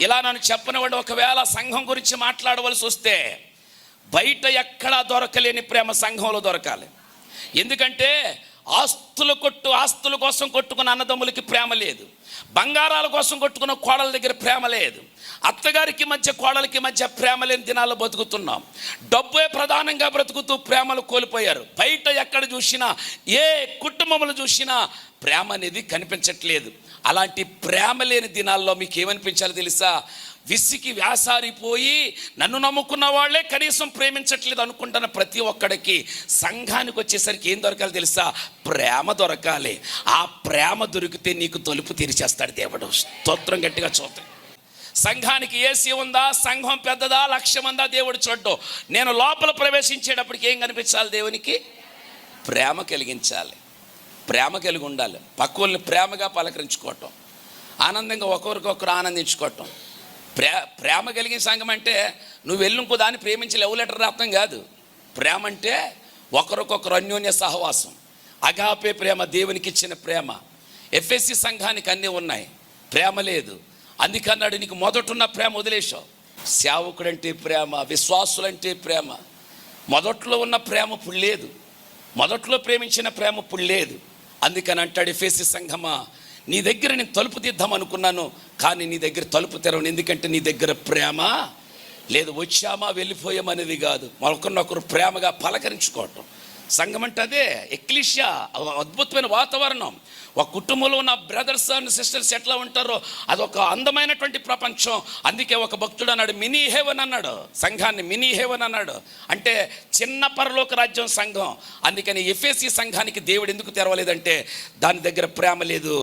ఇలా నన్ను చెప్పనివాడు ఒకవేళ సంఘం గురించి మాట్లాడవలసి వస్తే బయట ఎక్కడా దొరకలేని ప్రేమ సంఘంలో దొరకాలి. ఎందుకంటే ఆస్తులు కొట్టు ఆస్తుల కోసం కొట్టుకున్న అన్నదమ్ములకి ప్రేమ లేదు. బంగారాల కోసం కొట్టుకున్న కోడల దగ్గర ప్రేమ లేదు. అత్తగారికి మధ్య కోడలకి మధ్య ప్రేమ లేని దినాల్లో బతుకుతున్నాం. డబ్బే ప్రధానంగా బ్రతుకుతూ ప్రేమలు కోల్పోయారు. బయట ఎక్కడ చూసినా ఏ కుటుంబములు చూసినా ప్రేమ అనేది కనిపించట్లేదు. అలాంటి ప్రేమ లేని దినాల్లో మీకు ఏమనిపించాలో తెలుసా? విసికి వ్యాసారిపోయి నన్ను నమ్ముకున్న వాళ్ళే కనీసం ప్రేమించట్లేదు అనుకుంటున్న ప్రతి ఒక్కడికి సంఘానికి వచ్చేసరికి ఏం దొరకాలి తెలుసా? ప్రేమ దొరకాలి. ఆ ప్రేమ దొరికితే నీకు తలుపు తెరిచేస్తాడు దేవుడు. స్తోత్రం గట్టిగా చూద్దాం. సంఘానికి ఏసీ ఉందా? సంఘం పెద్దదా? లక్ష్యం ఉందా? దేవుడు చూడ్డం. నేను లోపల ప్రవేశించేటప్పటికి ఏం కనిపించాలి దేవునికి? ప్రేమ కలిగించాలి. ప్రేమ కలిగి ఉండాలి. పక్కుల్ని ప్రేమగా పలకరించుకోవటం. ఆనందంగా ఒకరికొకరు ఆనందించుకోవటం. ప్రే ప్రేమ కలిగిన సంఘం అంటే నువ్వు వెళ్ళి ఇంకో దాన్ని ప్రేమించి లవ్ లెటర్ రావటం కాదు. ప్రేమ అంటే ఒకరికొకరు అన్యోన్య సహవాసం. అగాపే ప్రేమ దేవునికి ఇచ్చిన ప్రేమ. ఎఫ్ఎస్సి సంఘానికి అన్నీ ఉన్నాయి. ప్రేమ లేదు. అందుకన్నాడు నీకు మొదటున్న ప్రేమ వదిలేశావు. సేవకుడంటే ప్రేమ విశ్వాసులంటే ప్రేమ. మొదట్లో ఉన్న ప్రేమ ఇప్పుడు లేదు. మొదట్లో ప్రేమించిన ప్రేమ ఇప్పుడు లేదు. అందుకని అంటాడు ఎఫ్ఎస్సి సంఘమా నీ దగ్గర నేను తలుపు తీద్దాం అనుకున్నాను కానీ నీ దగ్గర తలుపు తెరవను. ఎందుకంటే నీ దగ్గర ప్రేమ లేదు వచ్చామా వెళ్ళిపోయామనేది కాదు. మరొకరినొకరు ప్రేమగా పలకరించుకోవటం. సంఘం అంటే అదే ఎక్లిషియా అద్భుతమైన వాతావరణం. ఒక కుటుంబంలో ఉన్న బ్రదర్స్ అండ్ సిస్టర్స్ ఎట్లా ఉంటారో అదొక అందమైనటువంటి ప్రపంచం. అందుకే ఒక భక్తుడు అన్నాడు మినీ హేవన్ అన్నాడు. సంఘాన్ని మినీ హేవన్ అన్నాడు. అంటే చిన్న పరలోక రాజ్యం సంఘం. అందుకని ఎఫ్ఎస్సి సంఘానికి దేవుడు ఎందుకు తెరవలేదంటే దాని దగ్గర ప్రేమ లేదు.